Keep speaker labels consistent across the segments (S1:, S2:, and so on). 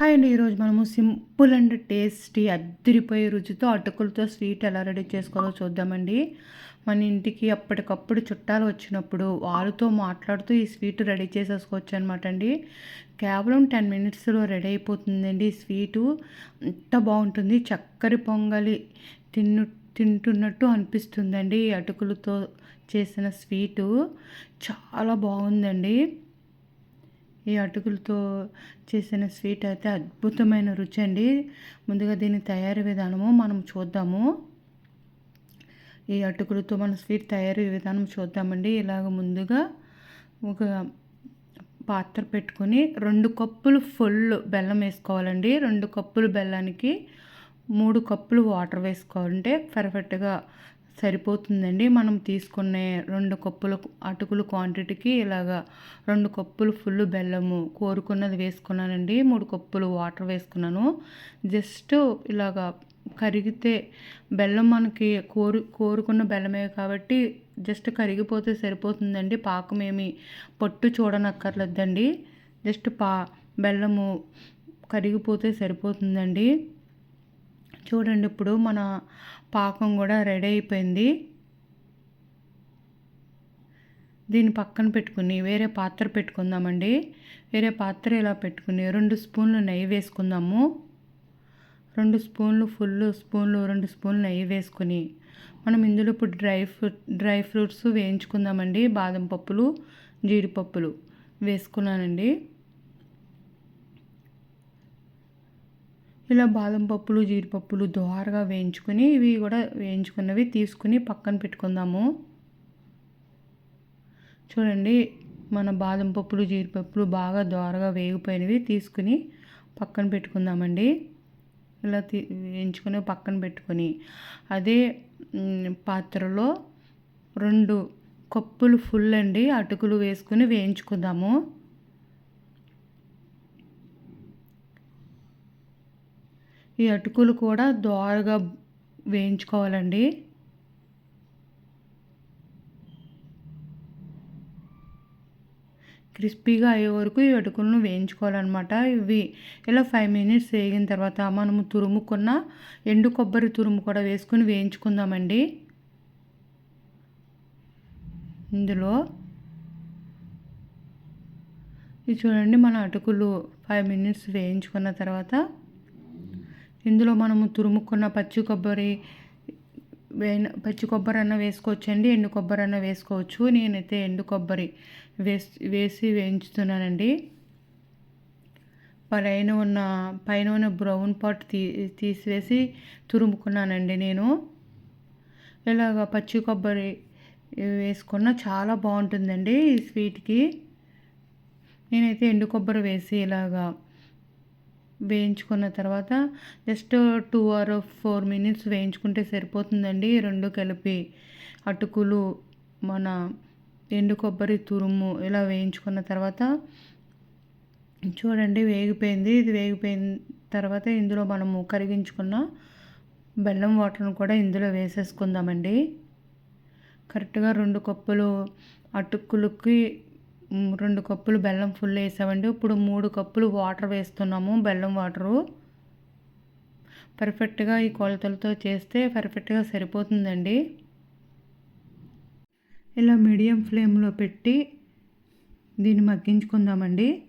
S1: Hi అండి ఈరోజు మనము సింపుల్ అండ్ టేస్టీ అద్దరిపోయే రుచితో అటుకులతో స్వీట్ ఎలా రెడీ చేసుకోవాలో చూద్దామండి. మన ఇంటికి అప్పటికప్పుడు చుట్టాలు వచ్చినప్పుడు వాళ్ళతో మాట్లాడుతూ ఈ స్వీట్ రెడీ చేసేసుకోవచ్చు అనమాట అండి. కేవలం టెన్ మినిట్స్లో రెడీ అయిపోతుందండి ఈ స్వీటు. అంత బాగుంటుంది చక్కెర పొంగలి తిన్ను తింటున్నట్టు అనిపిస్తుందండి ఈ అటుకులతో చేసిన స్వీటు. చాలా బాగుందండి. ఈ అటుకులతో చేసిన స్వీట్ అయితే అద్భుతమైన రుచి అండి. ముందుగా దీని తయారీ విధానము మనం చూద్దాము. ఈ అటుకులతో మన స్వీట్ తయారీ విధానం చూద్దామండి. ఇలాగ ముందుగా ఒక పాత్ర పెట్టుకొని రెండు కప్పులు ఫుల్ బెల్లం వేసుకోవాలండి. రెండు కప్పులు బెల్లానికి మూడు కప్పులు వాటర్ వేసుకోవాలంటే పర్ఫెక్ట్గా సరిపోతుందండి. మనం తీసుకునే రెండు కప్పుల అటుకులు క్వాంటిటీకి ఇలాగా రెండు కప్పులు ఫుల్ బెల్లము కోరుకున్నది వేసుకున్నానండి. మూడు కప్పులు వాటర్ వేసుకున్నాను. జస్ట్ ఇలాగా కరిగితే బెల్లం మనకి కోరు కోరుకున్న బెల్లమే కాబట్టి జస్ట్ కరిగిపోతే సరిపోతుందండి. పాకం ఏమి పొట్టు చూడనక్కర్లేదండి. జస్ట్ పా బెల్లము కరిగిపోతే సరిపోతుందండి. చూడండి ఇప్పుడు మన పాకం కూడా రెడీ అయిపోయింది. దీన్ని పక్కన పెట్టుకుని వేరే పాత్ర పెట్టుకుందామండి. వేరే పాత్ర ఇలా పెట్టుకుని రెండు స్పూన్లు నెయ్యి వేసుకుందాము. రెండు స్పూన్లు ఫుల్ స్పూన్లు రెండు స్పూన్లు నెయ్యి వేసుకుని మనం ఇందులో ఇప్పుడు డ్రై ఫ్రూట్ డ్రై ఫ్రూట్స్ వేయించుకుందామండి. బాదం పప్పులు జీడిపప్పులు వేసుకున్నానండి. ఇలా బాదం పప్పులు జీడిపప్పులు దోరగా వేయించుకుని ఇవి కూడా వేయించుకున్నవి తీసుకుని పక్కన పెట్టుకుందాము. చూడండి మన బాదం పప్పులు జీడిపప్పులు బాగా దోరగా వేగిపోయినవి తీసుకుని పక్కన పెట్టుకుందామండి. ఇలా తీ వేయించుకుని పక్కన పెట్టుకొని. అదే పాత్రలో రెండు కప్పులు ఫుల్ అండి అటుకులు వేసుకుని వేయించుకుందాము. ఈ అటుకులు కూడా దోరగా వేయించుకోవాలండి. క్రిస్పీగా అయ్యే వరకు ఈ అటుకులను వేయించుకోవాలన్నమాట. ఇవి ఇలా ఫైవ్ మినిట్స్ వేగిన తర్వాత మనము తురుముకున్న ఎండు కొబ్బరి తురుము కూడా వేసుకుని వేయించుకుందామండి. ఇందులో ఇది చూడండి మన అటుకులు ఫైవ్ మినిట్స్ వేయించుకున్న తర్వాత ఇందులో మనము తురుముకున్న పచ్చి కొబ్బరి పచ్చి కొబ్బరి అన్న వేసుకోవచ్చండి ఎండు కొబ్బరి అన్న వేసుకోవచ్చు. నేనైతే ఎండు కొబ్బరి వేసి వేసి వేయించుతున్నానండి. పైన ఉన్న పైన ఉన్న బ్రౌన్ పాట్ తీ తీసివేసి తురుముకున్నానండి నేను. ఇలాగ పచ్చి కొబ్బరి వేసుకున్న చాలా బాగుంటుందండి ఈ స్వీట్కి. నేనైతే ఎండు కొబ్బరి వేసి ఇలాగా వేయించుకున్న తర్వాత just two or four minutes వేయించుకుంటే సరిపోతుందండి. రెండు కలిపి అటుకులు మన ఎండు కొబ్బరి తురుము ఇలా వేయించుకున్న తర్వాత చూడండి వేగిపోయింది. ఇది వేగిపోయిన తర్వాత ఇందులో మనము కరిగించుకున్న బెల్లం వాటర్ను కూడా ఇందులో వేసేసుకుందామండి. కరెక్ట్గా రెండు కప్పులు అటుకులకి రెండు కప్పులు బెల్లం ఫుల్ వేసామండి. ఇప్పుడు మూడు కప్పులు వాటర్ వేస్తున్నాము బెల్లం వాటరు. పర్ఫెక్ట్గా ఈ కొలతలతో చేస్తే పర్ఫెక్ట్గా సరిపోతుందండి. ఇలా మీడియం ఫ్లేమ్లో పెట్టి దీన్ని మగ్గించుకుందామండి.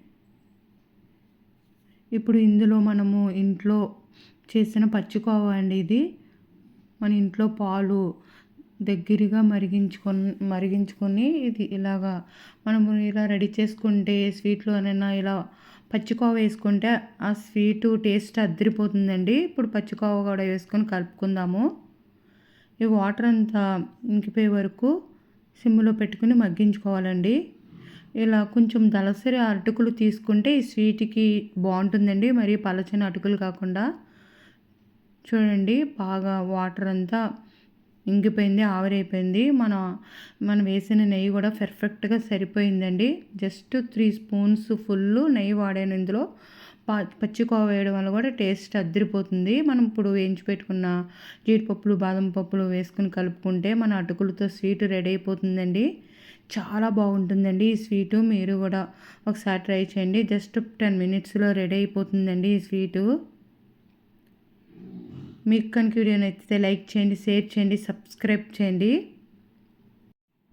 S1: ఇప్పుడు ఇందులో మనము ఇంట్లో చేసిన పచ్చికోవ అండి ఇది. మన ఇంట్లో పాలు దగ్గరగా మరిగించుకొ మరిగించుకొని ఇది ఇలాగా మనము ఇలా రెడీ చేసుకుంటే స్వీట్లోనైనా ఇలా పచ్చికోవ వేసుకుంటే ఆ స్వీటు టేస్ట్ అద్దరిపోతుందండి. ఇప్పుడు పచ్చికోవ కూడా వేసుకొని కలుపుకుందాము. ఈ వాటర్ అంతా ఇంకిపోయే వరకు సిమ్లో పెట్టుకుని మగ్గించుకోవాలండి. ఇలా కొంచెం దళసరి అటుకులు తీసుకుంటే ఈ స్వీట్కి బాగుంటుందండి. మరి పలచని అటుకులు కాకుండా. చూడండి బాగా వాటర్ అంతా ఇంగిపోయింది ఆవిరైపోయింది. మన మనం వేసిన నెయ్యి కూడా పెర్ఫెక్ట్గా సరిపోయిందండి. జస్ట్ త్రీ స్పూన్స్ ఫుల్ నెయ్యి వాడాను ఇందులో. పచ్చికోవ వేయడం వల్ల కూడా టేస్ట్ అద్దరిపోతుంది. మనం ఇప్పుడు వేయించి పెట్టుకున్న జీడిపప్పులు బాదం పప్పులు వేసుకుని కలుపుకుంటే మన అటుకులతో స్వీట్ రెడీ అయిపోతుందండి. చాలా బాగుంటుందండి ఈ స్వీటు. మీరు కూడా ఒకసారి ట్రై చేయండి. జస్ట్ టెన్ మినిట్స్లో రెడీ అయిపోతుందండి ఈ స్వీటు. మీకు కనుక వీడియో నచ్చితే లైక్ చేయండి షేర్ చేయండి సబ్స్క్రైబ్ చేయండి.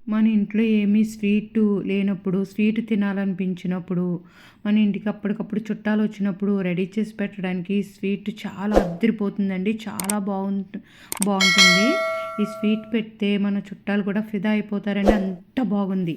S1: మన ఇంట్లో ఏమీ స్వీటు లేనప్పుడు స్వీట్ తినాలనిపించినప్పుడు మన ఇంటికి అప్పటికప్పుడు చుట్టాలు వచ్చినప్పుడు రెడీ చేసి పెట్టడానికి స్వీట్ చాలా అద్దరిపోతుందండి. చాలా బాగుంటు బాగుంటుంది. ఈ స్వీట్ పెడితే మన చుట్టాలు కూడా ఫిదా అయిపోతారండి. అంత బాగుంది.